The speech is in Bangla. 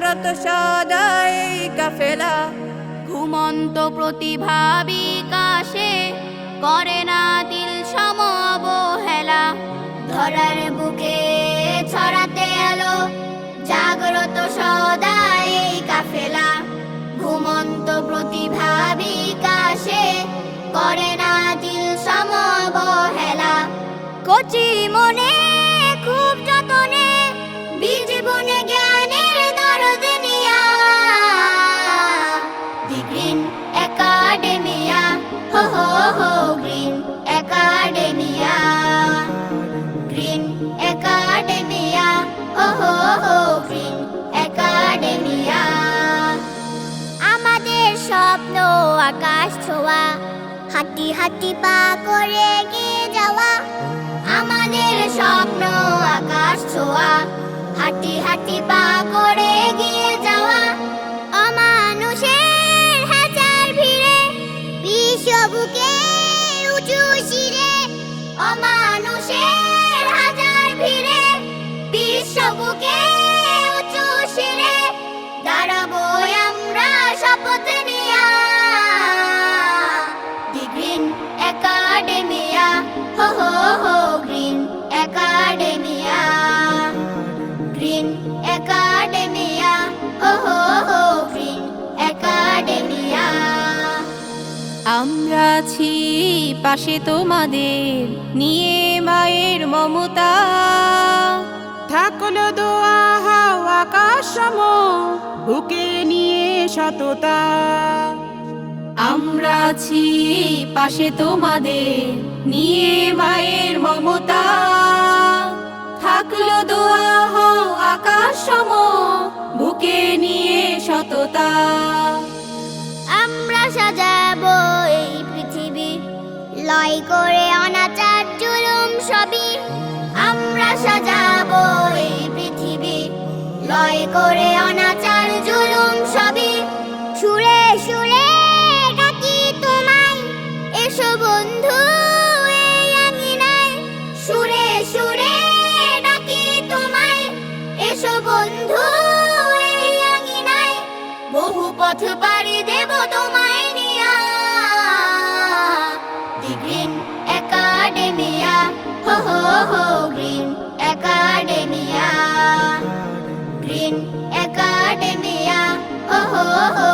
জাগ্রত সদয় কাফেলা ঘুমন্ত প্রতিভা বিকাশে করে স্বপ্ন, আকাশ ছোঁয়া হাঁটি হাঁটি পা করে এগিয়ে যাওয়া। আমাদের স্বপ্ন, আকাশ ছোঁয়া হাঁটি হাঁটি পা করে গিয়ে হো হো গ্রিন আমরা আছি পাশে তোমাদের নিয়ে মায়ের মমতা। থাকল দোয়া হাও আকাশ সম বুকে নিয়ে সততা। আমরা আছি পাশে তোমাদের নিয়ে মায়ের সততা। আমরা সাজাবো এই পৃথিবী। লয় করে অনাচার, জুলুম সবই আমরা সাজাবো এই পৃথিবী। লয় করে অনাচার, জুলুম সবই পথ পাড়ি দেব তোমায় নিয়া। দি গ্রিন একাডেমিয়া, হো হো হো, গ্রিন একাডেমিয়া। গ্রিন একাডেমিয়া, হো হো হো